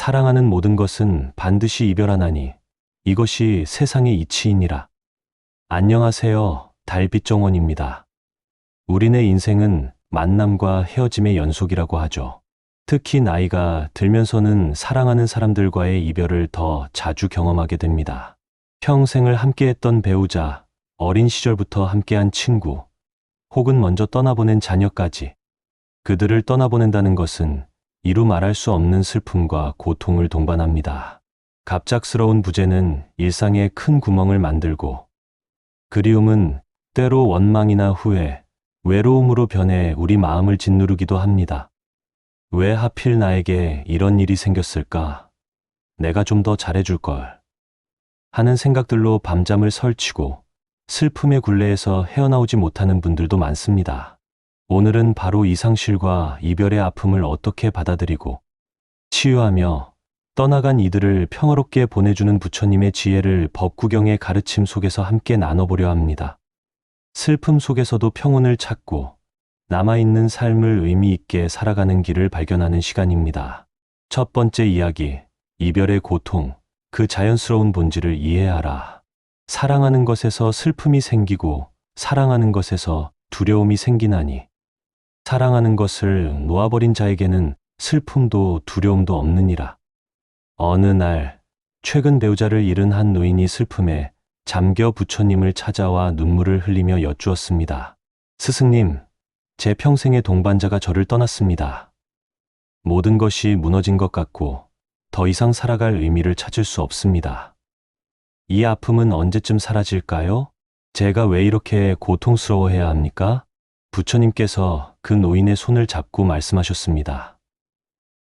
사랑하는 모든 것은 반드시 이별하나니 이것이 세상의 이치이니라. 안녕하세요. 달빛 정원입니다. 우리네 인생은 만남과 헤어짐의 연속이라고 하죠. 특히 나이가 들면서는 사랑하는 사람들과의 이별을 더 자주 경험하게 됩니다. 평생을 함께했던 배우자, 어린 시절부터 함께한 친구, 혹은 먼저 떠나보낸 자녀까지 그들을 떠나보낸다는 것은 이루 말할 수 없는 슬픔과 고통을 동반합니다. 갑작스러운 부재는 일상에 큰 구멍을 만들고 그리움은 때로 원망이나 후회, 외로움으로 변해 우리 마음을 짓누르기도 합니다. 왜 하필 나에게 이런 일이 생겼을까? 내가 좀 더 잘해줄 걸. 하는 생각들로 밤잠을 설치고 슬픔의 굴레에서 헤어나오지 못하는 분들도 많습니다. 오늘은 바로 이 상실과 이별의 아픔을 어떻게 받아들이고 치유하며 떠나간 이들을 평화롭게 보내주는 부처님의 지혜를 법구경의 가르침 속에서 함께 나눠보려 합니다. 슬픔 속에서도 평온을 찾고 남아있는 삶을 의미 있게 살아가는 길을 발견하는 시간입니다. 첫 번째 이야기, 이별의 고통, 그 자연스러운 본질을 이해하라. 사랑하는 것에서 슬픔이 생기고 사랑하는 것에서 두려움이 생기나니 사랑하는 것을 놓아버린 자에게는 슬픔도 두려움도 없느니라. 어느 날 최근 배우자를 잃은 한 노인이 슬픔에 잠겨 부처님을 찾아와 눈물을 흘리며 여쭈었습니다. 스승님, 제 평생의 동반자가 저를 떠났습니다. 모든 것이 무너진 것 같고 더 이상 살아갈 의미를 찾을 수 없습니다. 이 아픔은 언제쯤 사라질까요? 제가 왜 이렇게 고통스러워해야 합니까? 부처님께서 그 노인의 손을 잡고 말씀하셨습니다.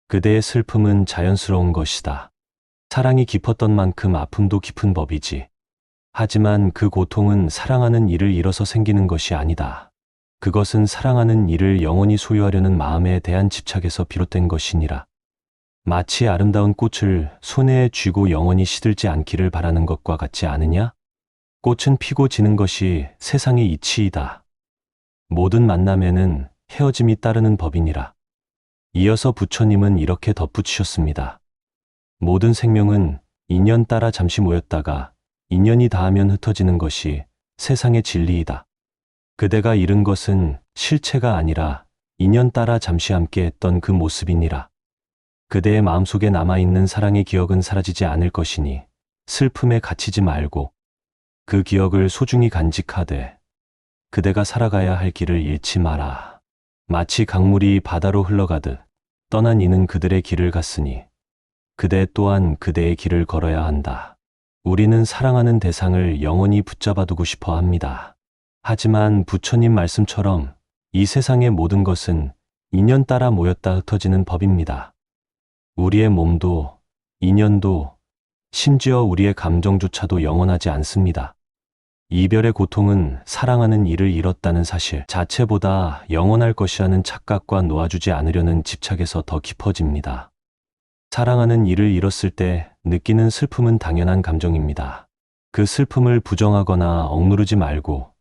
그대의 슬픔은 자연스러운 것이다. 사랑이 깊었던 만큼 아픔도 깊은 법이지. 하지만 그 고통은 사랑하는 이를 잃어서 생기는 것이 아니다. 그것은 사랑하는 이를 영원히 소유하려는 마음에 대한 집착에서 비롯된 것이니라. 마치 아름다운 꽃을 손에 쥐고 영원히 시들지 않기를 바라는 것과 같지 않으냐? 꽃은 피고 지는 것이 세상의 이치이다. 모든 만남에는 헤어짐이 따르는 법이니라. 이어서 부처님은 이렇게 덧붙이셨습니다. 모든 생명은 인연 따라 잠시 모였다가 인연이 닿으면 흩어지는 것이 세상의 진리이다. 그대가 잃은 것은 실체가 아니라 인연 따라 잠시 함께 했던 그 모습이니라. 그대의 마음속에 남아있는 사랑의 기억은 사라지지 않을 것이니 슬픔에 갇히지 말고 그 기억을 소중히 간직하되 그대가 살아가야 할 길을 잃지 마라. 마치 강물이 바다로 흘러가듯 떠난 이는 그들의 길을 갔으니 그대 또한 그대의 길을 걸어야 한다. 우리는 사랑하는 대상을 영원히 붙잡아 두고 싶어 합니다. 하지만 부처님 말씀처럼 이 세상의 모든 것은 인연 따라 모였다 흩어지는 법입니다. 우리의 몸도, 인연도, 심지어 우리의 감정조차도 영원하지 않습니다. 이별의 고통은 사랑하는 이를 잃었다는 사실 자체보다 영원할 것이라는 착각과 놓아주지 않으려는 집착에서 더 깊어집니다. 사랑하는 이를 잃었을 때 느끼는 슬픔은 당연한 감정입니다. 그 슬픔을 부정하거나 억누르지 말고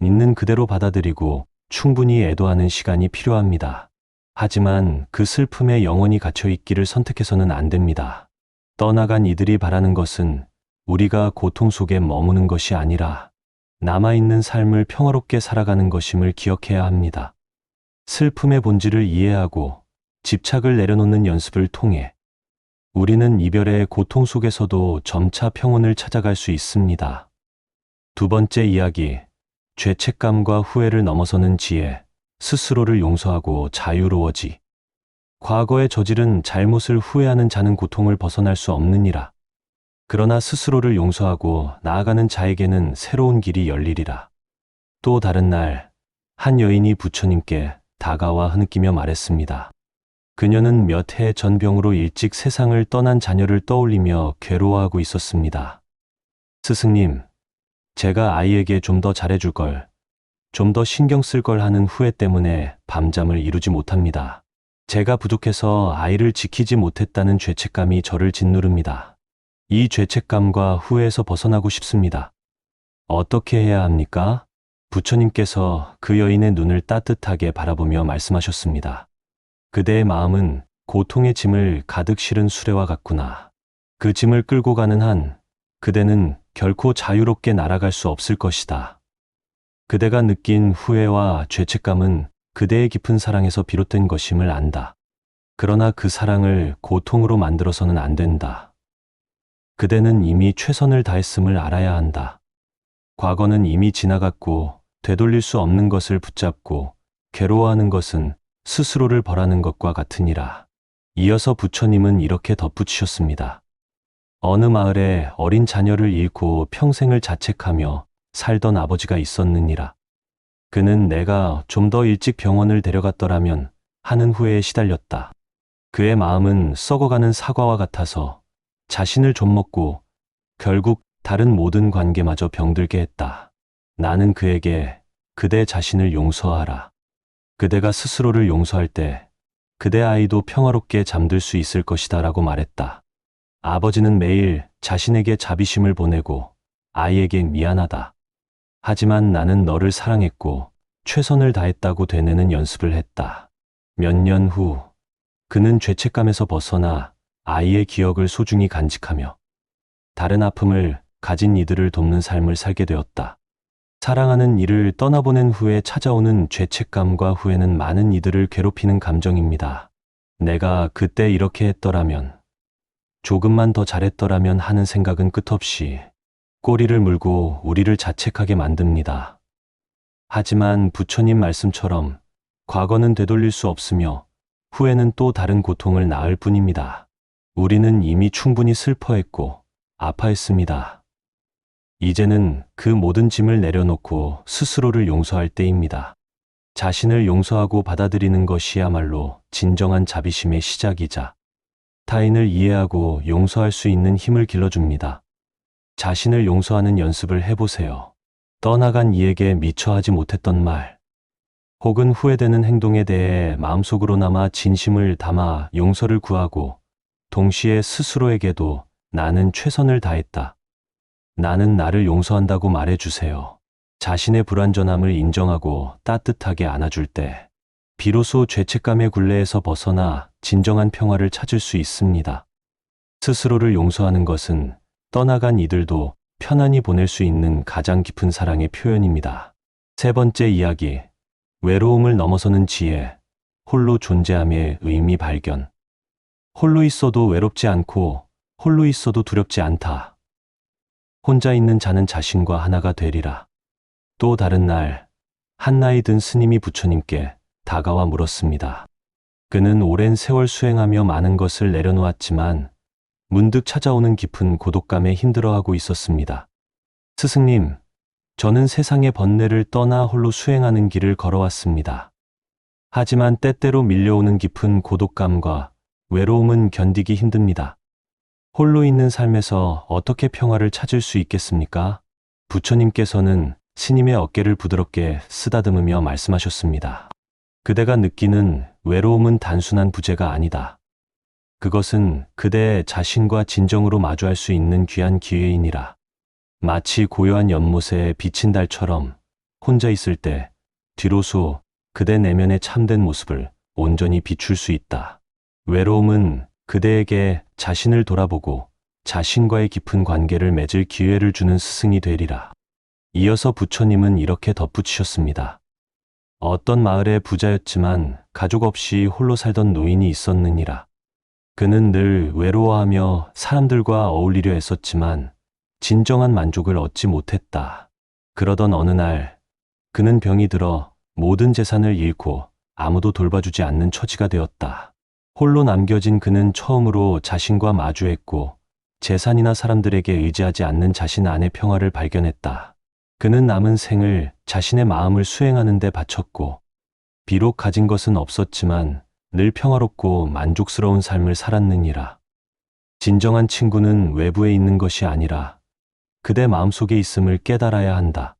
있는 그대로 받아들이고 충분히 애도하는 시간이 필요합니다. 하지만 그 슬픔에 영원히 갇혀 있기를 선택해서는 안 됩니다. 떠나간 이들이 바라는 것은 우리가 고통 속에 머무는 것이 아니라 남아있는 삶을 평화롭게 살아가는 것임을 기억해야 합니다. 슬픔의 본질을 이해하고 집착을 내려놓는 연습을 통해 우리는 이별의 고통 속에서도 점차 평온을 찾아갈 수 있습니다. 두 번째 이야기, 죄책감과 후회를 넘어서는 지혜, 스스로를 용서하고 자유로워지. 과거에 저지른 잘못을 후회하는 자는 고통을 벗어날 수 없느니라. 그러나 스스로를 용서하고 나아가는 자에게는 새로운 길이 열리리라. 또 다른 날, 한 여인이 부처님께 다가와 흐느끼며 말했습니다. 그녀는 몇 해 전병으로 일찍 세상을 떠난 자녀를 떠올리며 괴로워하고 있었습니다. 스승님, 제가 아이에게 좀 더 잘해줄 걸, 좀 더 신경 쓸 걸 하는 후회 때문에 밤잠을 이루지 못합니다. 제가 부족해서 아이를 지키지 못했다는 죄책감이 저를 짓누릅니다. 이 죄책감과 후회에서 벗어나고 싶습니다. 어떻게 해야 합니까? 부처님께서 그 여인의 눈을 따뜻하게 바라보며 말씀하셨습니다. 그대의 마음은 고통의 짐을 가득 실은 수레와 같구나. 그 짐을 끌고 가는 한 그대는 결코 자유롭게 날아갈 수 없을 것이다. 그대가 느낀 후회와 죄책감은 그대의 깊은 사랑에서 비롯된 것임을 안다. 그러나 그 사랑을 고통으로 만들어서는 안 된다. 그대는 이미 최선을 다했음을 알아야 한다. 과거는 이미 지나갔고 되돌릴 수 없는 것을 붙잡고 괴로워하는 것은 스스로를 벌하는 것과 같으니라. 이어서 부처님은 이렇게 덧붙이셨습니다. 어느 마을에 어린 자녀를 잃고 평생을 자책하며 살던 아버지가 있었느니라. 그는 내가 좀 더 일찍 병원을 데려갔더라면 하는 후회에 시달렸다. 그의 마음은 썩어가는 사과와 같아서 자신을 좀먹고 결국 다른 모든 관계마저 병들게 했다. 나는 그에게 그대 자신을 용서하라. 그대가 스스로를 용서할 때 그대 아이도 평화롭게 잠들 수 있을 것이다 라고 말했다. 아버지는 매일 자신에게 자비심을 보내고 아이에게 미안하다. 하지만 나는 너를 사랑했고 최선을 다했다고 되뇌는 연습을 했다. 몇 년 후, 그는 죄책감에서 벗어나 아이의 기억을 소중히 간직하며 다른 아픔을 가진 이들을 돕는 삶을 살게 되었다. 사랑하는 이를 떠나보낸 후에 찾아오는 죄책감과 후회는 많은 이들을 괴롭히는 감정입니다. 내가 그때 이렇게 했더라면, 조금만 더 잘했더라면 하는 생각은 끝없이 꼬리를 물고 우리를 자책하게 만듭니다. 하지만 부처님 말씀처럼 과거는 되돌릴 수 없으며 후회는 또 다른 고통을 낳을 뿐입니다. 우리는 이미 충분히 슬퍼했고 아파했습니다. 이제는 그 모든 짐을 내려놓고 스스로를 용서할 때입니다. 자신을 용서하고 받아들이는 것이야말로 진정한 자비심의 시작이자 타인을 이해하고 용서할 수 있는 힘을 길러줍니다. 자신을 용서하는 연습을 해보세요. 떠나간 이에게 미처 하지 못했던 말, 혹은 후회되는 행동에 대해 마음속으로나마 진심을 담아 용서를 구하고 동시에 스스로에게도 나는 최선을 다했다. 나는 나를 용서한다고 말해주세요. 자신의 불완전함을 인정하고 따뜻하게 안아줄 때, 비로소 죄책감의 굴레에서 벗어나 진정한 평화를 찾을 수 있습니다. 스스로를 용서하는 것은 떠나간 이들도 편안히 보낼 수 있는 가장 깊은 사랑의 표현입니다. 세 번째 이야기, 외로움을 넘어서는 지혜, 홀로 존재함의 의미 발견. 홀로 있어도 외롭지 않고 홀로 있어도 두렵지 않다. 혼자 있는 자는 자신과 하나가 되리라. 또 다른 날, 한 나이 든 스님이 부처님께 다가와 물었습니다. 그는 오랜 세월 수행하며 많은 것을 내려놓았지만 문득 찾아오는 깊은 고독감에 힘들어하고 있었습니다. 스승님, 저는 세상의 번뇌를 떠나 홀로 수행하는 길을 걸어왔습니다. 하지만 때때로 밀려오는 깊은 고독감과 외로움은 견디기 힘듭니다. 홀로 있는 삶에서 어떻게 평화를 찾을 수 있겠습니까? 부처님께서는 스님의 어깨를 부드럽게 쓰다듬으며 말씀하셨습니다. 그대가 느끼는 외로움은 단순한 부재가 아니다. 그것은 그대의 자신과 진정으로 마주할 수 있는 귀한 기회이니라. 마치 고요한 연못에 비친 달처럼 혼자 있을 때 뒤로소 그대 내면의 참된 모습을 온전히 비출 수 있다. 외로움은 그대에게 자신을 돌아보고 자신과의 깊은 관계를 맺을 기회를 주는 스승이 되리라. 이어서 부처님은 이렇게 덧붙이셨습니다. 어떤 마을의 부자였지만 가족 없이 홀로 살던 노인이 있었느니라. 그는 늘 외로워하며 사람들과 어울리려 했었지만 진정한 만족을 얻지 못했다. 그러던 어느 날 그는 병이 들어 모든 재산을 잃고 아무도 돌봐주지 않는 처지가 되었다. 홀로 남겨진 그는 처음으로 자신과 마주했고 재산이나 사람들에게 의지하지 않는 자신 안의 평화를 발견했다. 그는 남은 생을 자신의 마음을 수행하는 데 바쳤고 비록 가진 것은 없었지만 늘 평화롭고 만족스러운 삶을 살았느니라. 진정한 친구는 외부에 있는 것이 아니라 그대 마음속에 있음을 깨달아야 한다.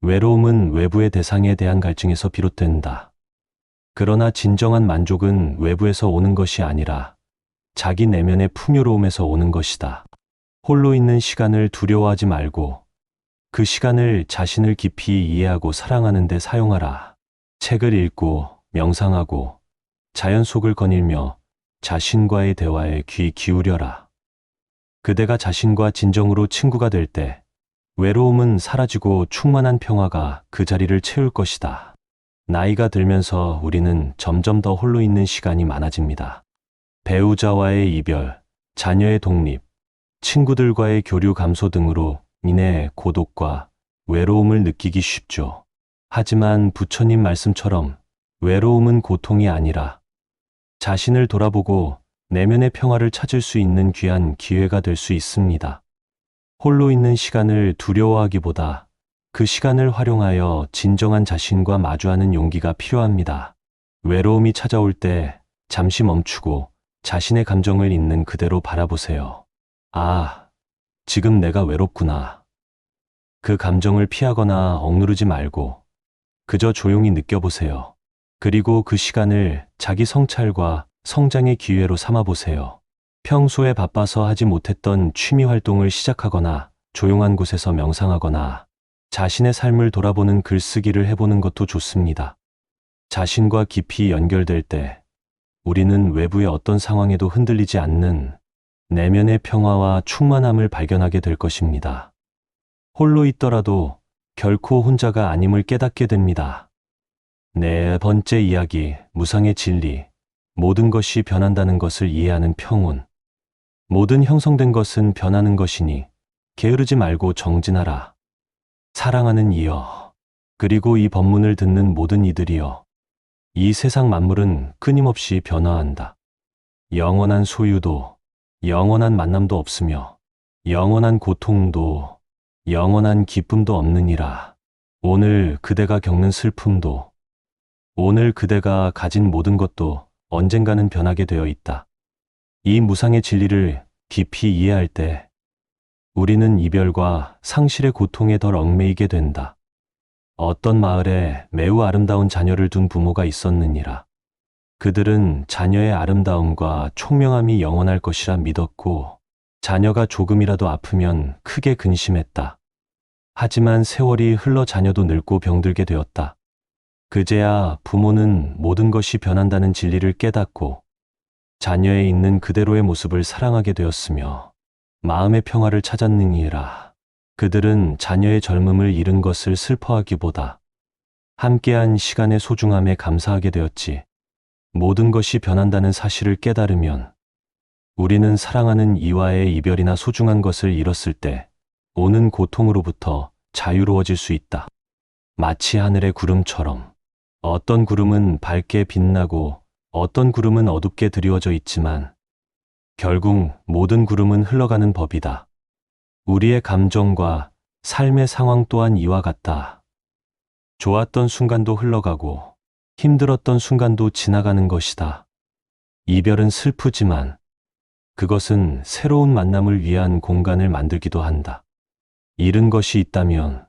외로움은 외부의 대상에 대한 갈증에서 비롯된다. 그러나 진정한 만족은 외부에서 오는 것이 아니라 자기 내면의 풍요로움에서 오는 것이다. 홀로 있는 시간을 두려워하지 말고 그 시간을 자신을 깊이 이해하고 사랑하는 데 사용하라. 책을 읽고 명상하고 자연 속을 거닐며 자신과의 대화에 귀 기울여라. 그대가 자신과 진정으로 친구가 될 때 외로움은 사라지고 충만한 평화가 그 자리를 채울 것이다. 나이가 들면서 우리는 점점 더 홀로 있는 시간이 많아집니다. 배우자와의 이별, 자녀의 독립, 친구들과의 교류 감소 등으로 인해 고독과 외로움을 느끼기 쉽죠. 하지만 부처님 말씀처럼 외로움은 고통이 아니라 자신을 돌아보고 내면의 평화를 찾을 수 있는 귀한 기회가 될 수 있습니다. 홀로 있는 시간을 두려워하기보다 그 시간을 활용하여 진정한 자신과 마주하는 용기가 필요합니다. 외로움이 찾아올 때 잠시 멈추고 자신의 감정을 있는 그대로 바라보세요. 아, 지금 내가 외롭구나. 그 감정을 피하거나 억누르지 말고 그저 조용히 느껴보세요. 그리고 그 시간을 자기 성찰과 성장의 기회로 삼아보세요. 평소에 바빠서 하지 못했던 취미 활동을 시작하거나 조용한 곳에서 명상하거나 자신의 삶을 돌아보는 글쓰기를 해보는 것도 좋습니다. 자신과 깊이 연결될 때 우리는 외부의 어떤 상황에도 흔들리지 않는 내면의 평화와 충만함을 발견하게 될 것입니다. 홀로 있더라도 결코 혼자가 아님을 깨닫게 됩니다. 네 번째 이야기, 무상의 진리. 모든 것이 변한다는 것을 이해하는 평온. 모든 형성된 것은 변하는 것이니 게으르지 말고 정진하라. 사랑하는 이여. 그리고 이 법문을 듣는 모든 이들이여. 이 세상 만물은 끊임없이 변화한다. 영원한 소유도, 영원한 만남도 없으며, 영원한 고통도, 영원한 기쁨도 없느니라. 오늘 그대가 겪는 슬픔도, 오늘 그대가 가진 모든 것도 언젠가는 변하게 되어 있다. 이 무상의 진리를 깊이 이해할 때 우리는 이별과 상실의 고통에 덜 얽매이게 된다. 어떤 마을에 매우 아름다운 자녀를 둔 부모가 있었느니라. 그들은 자녀의 아름다움과 총명함이 영원할 것이라 믿었고 자녀가 조금이라도 아프면 크게 근심했다. 하지만 세월이 흘러 자녀도 늙고 병들게 되었다. 그제야 부모는 모든 것이 변한다는 진리를 깨닫고 자녀에 있는 그대로의 모습을 사랑하게 되었으며 마음의 평화를 찾았느니라. 그들은 자녀의 젊음을 잃은 것을 슬퍼하기보다 함께한 시간의 소중함에 감사하게 되었지. 모든 것이 변한다는 사실을 깨달으면 우리는 사랑하는 이와의 이별이나 소중한 것을 잃었을 때 오는 고통으로부터 자유로워질 수 있다. 마치 하늘의 구름처럼 어떤 구름은 밝게 빛나고 어떤 구름은 어둡게 드리워져 있지만 결국 모든 구름은 흘러가는 법이다. 우리의 감정과 삶의 상황 또한 이와 같다. 좋았던 순간도 흘러가고 힘들었던 순간도 지나가는 것이다. 이별은 슬프지만 그것은 새로운 만남을 위한 공간을 만들기도 한다. 잃은 것이 있다면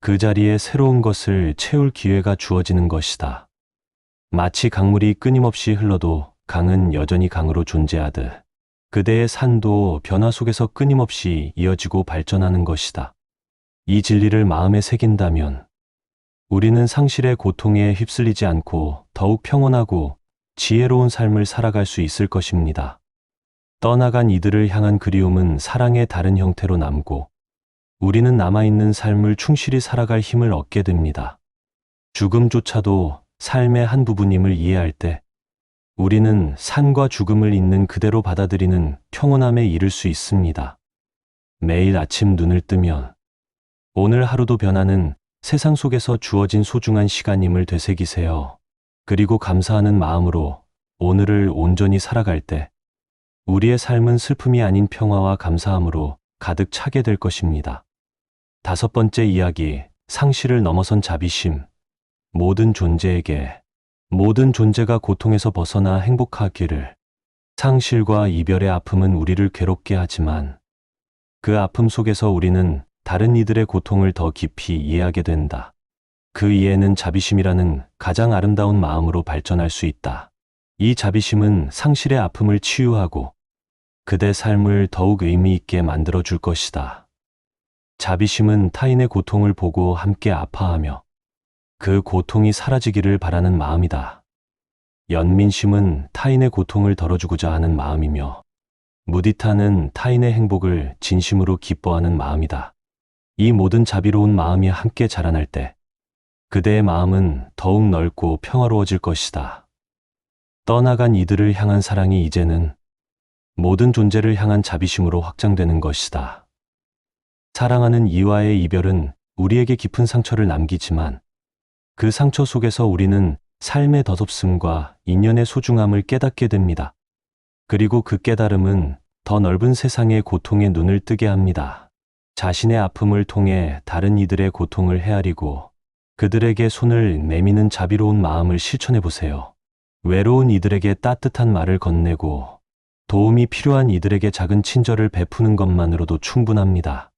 그 자리에 새로운 것을 채울 기회가 주어지는 것이다. 마치 강물이 끊임없이 흘러도 강은 여전히 강으로 존재하듯 그대의 산도 변화 속에서 끊임없이 이어지고 발전하는 것이다. 이 진리를 마음에 새긴다면 우리는 상실의 고통에 휩쓸리지 않고 더욱 평온하고 지혜로운 삶을 살아갈 수 있을 것입니다. 떠나간 이들을 향한 그리움은 사랑의 다른 형태로 남고 우리는 남아있는 삶을 충실히 살아갈 힘을 얻게 됩니다. 죽음조차도 삶의 한 부분임을 이해할 때 우리는 산과 죽음을 있는 그대로 받아들이는 평온함에 이를 수 있습니다. 매일 아침 눈을 뜨면 오늘 하루도 변하는 세상 속에서 주어진 소중한 시간임을 되새기세요. 그리고 감사하는 마음으로 오늘을 온전히 살아갈 때 우리의 삶은 슬픔이 아닌 평화와 감사함으로 가득 차게 될 것입니다. 다섯 번째 이야기, 상실을 넘어선 자비심. 모든 존재에게, 모든 존재가 고통에서 벗어나 행복하기를. 상실과 이별의 아픔은 우리를 괴롭게 하지만 그 아픔 속에서 우리는 다른 이들의 고통을 더 깊이 이해하게 된다. 그 이해는 자비심이라는 가장 아름다운 마음으로 발전할 수 있다. 이 자비심은 상실의 아픔을 치유하고 그대 삶을 더욱 의미 있게 만들어 줄 것이다. 자비심은 타인의 고통을 보고 함께 아파하며 그 고통이 사라지기를 바라는 마음이다. 연민심은 타인의 고통을 덜어주고자 하는 마음이며 무디타는 타인의 행복을 진심으로 기뻐하는 마음이다. 이 모든 자비로운 마음이 함께 자라날 때 그대의 마음은 더욱 넓고 평화로워질 것이다. 떠나간 이들을 향한 사랑이 이제는 모든 존재를 향한 자비심으로 확장되는 것이다. 사랑하는 이와의 이별은 우리에게 깊은 상처를 남기지만 그 상처 속에서 우리는 삶의 덧없음과 인연의 소중함을 깨닫게 됩니다. 그리고 그 깨달음은 더 넓은 세상의 고통에 눈을 뜨게 합니다. 자신의 아픔을 통해 다른 이들의 고통을 헤아리고 그들에게 손을 내미는 자비로운 마음을 실천해 보세요. 외로운 이들에게 따뜻한 말을 건네고 도움이 필요한 이들에게 작은 친절을 베푸는 것만으로도 충분합니다.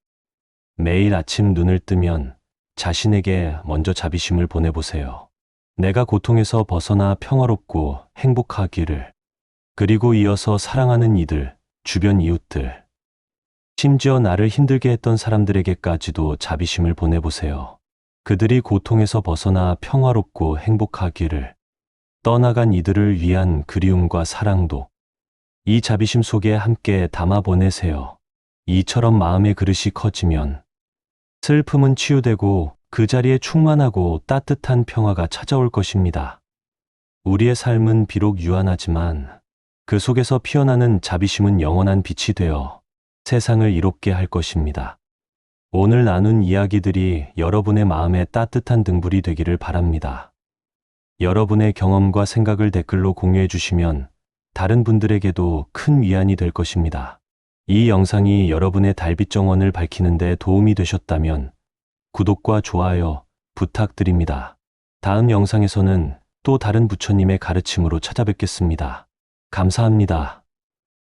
매일 아침 눈을 뜨면 자신에게 먼저 자비심을 보내보세요. 내가 고통에서 벗어나 평화롭고 행복하기를. 그리고 이어서 사랑하는 이들, 주변 이웃들. 심지어 나를 힘들게 했던 사람들에게까지도 자비심을 보내보세요. 그들이 고통에서 벗어나 평화롭고 행복하기를. 떠나간 이들을 위한 그리움과 사랑도 이 자비심 속에 함께 담아 보내세요. 이처럼 마음의 그릇이 커지면 슬픔은 치유되고 그 자리에 충만하고 따뜻한 평화가 찾아올 것입니다. 우리의 삶은 비록 유한하지만 그 속에서 피어나는 자비심은 영원한 빛이 되어 세상을 이롭게 할 것입니다. 오늘 나눈 이야기들이 여러분의 마음에 따뜻한 등불이 되기를 바랍니다. 여러분의 경험과 생각을 댓글로 공유해 주시면 다른 분들에게도 큰 위안이 될 것입니다. 이 영상이 여러분의 달빛 정원을 밝히는데 도움이 되셨다면 구독과 좋아요 부탁드립니다. 다음 영상에서는 또 다른 부처님의 가르침으로 찾아뵙겠습니다. 감사합니다.